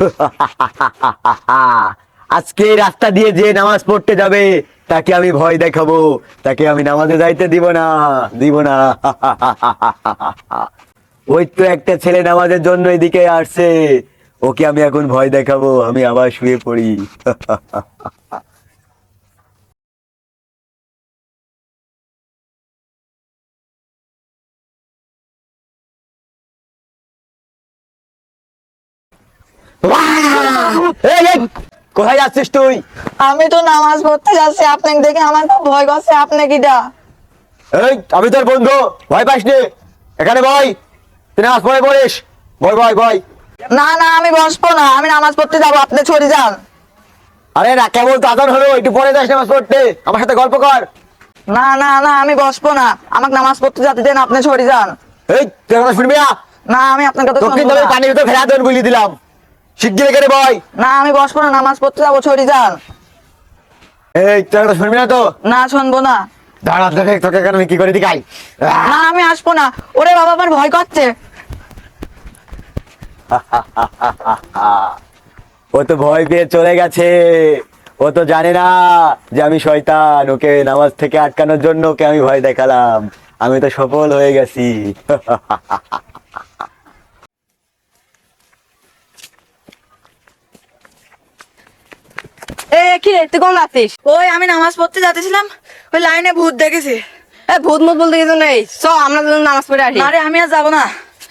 আজকে রাস্তা দিয়ে যে নামাজ পড়তে যাবে, তাকে আমি ভয় দেখাবো। তাকে আমি নামাজে যাইতে দিব না দিব না। ওই তো একটা ছেলে নামাজের জন্য এদিকে আসছে। ওকে আমি এখন ভয় দেখাবো, আমি আবার শুয়ে পড়ি। কোথায় যাচ্ছিস তুই? আমি তো নামাজ পড়তে যাচ্ছি আপনাকে দেখে আমার ভয় করছে আপনি কিটা? এই আমি তোর বন্ধু ভয় পাস নি। এখানে বই তুই নামাজ পড়ে পড়িস। বই বই বই না না আমি বসবো না আমি নামাজ পড়তে যাব আপনি ছড়ি যান। আরে না কেবল তো আদান হলো একটু পরে যাস নামাজ পড়তে। আমার সাথে গল্প কর। না না না আমি বসবো না আমাকে নামাজ পড়তে যেতে দেন আপনি ছড়ি যান। এই তুই কথা শুনবি না? আমি আপনার কথা। পানির ভিতর ফেরা দেন বলি দিলাম। শিগগির এখানে বই না আমি বসবো না নামাজ পড়তে যাব ছড়ি যান। এই কথা শুনবি না তো? না শুনব না। দাঁড়া তোকে তোকে আমি কি করে দিকাই না আমি আসব না। ওরে বাবা আমার ভয় করছে। ও তো ভয় পেয়ে চলে গেছে। ও তো জানে না যে আমি শয়তান। ওকে নামাজ থেকে আটকানোর জন্য ওকে আমি ভয় দেখালাম। আমি তো সফল হয়ে গেছি। এ কি রে তুই কোন যাচ্ছিস ওই আমি নামাজ পড়তে যাচ্ছিলাম ওই লাইনে ভূত দেখেছি। এ ভূত মুত বলতে কিছু নেই। চ আমরা দুজন নামাজ পড়ে আসি। না রে আমি আর যাব না।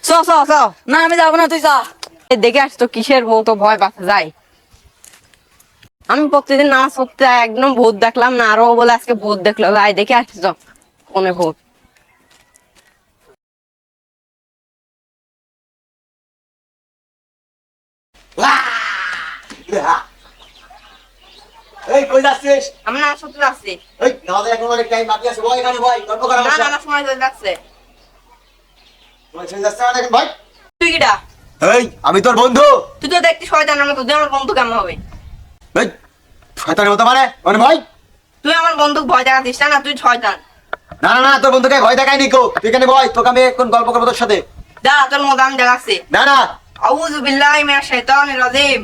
চ চ চ। না আমি যাব না তুই যা। দেখে আসতো কিসের ভূত? ও ভয় পাচ্ছে যাই। আমি প্রতিদিন নামাজ পড়তে যাই, একদম ভূত দেখলাম না আরও বলে আজকে ভূত দেখল। যাই দেখে আসছি চ। কোনে ভূত? এই কই যাচ্ছিস? আমি পড়তে যাচ্ছি এই এখন অনেক টাইম বাকি আছে। এখানে গল্প করা না না না সময় যাচ্ছে। যাচ্ছে না ভাই তুই কিটা এই আমি তোর বন্ধু। তুই তো দেখতি শয়তানের মতো তুই আমার বন্ধু কেমন হবে? এই শয়তানের মতো মানে? মানে ভাই তুই আমার বন্ধু ভয় দেখাচ্ছিস না না তুই শয়তান। না না না তোর বন্ধুকে ভয় দেখায়নি কো তুই এখানে তোকে আমি এখন গল্প করব তোর সাথে। যা তোর মতো আমি দেখাচ্ছি। না না। আউযু বিল্লাহি মিনাশ শাইতানির রাজিম।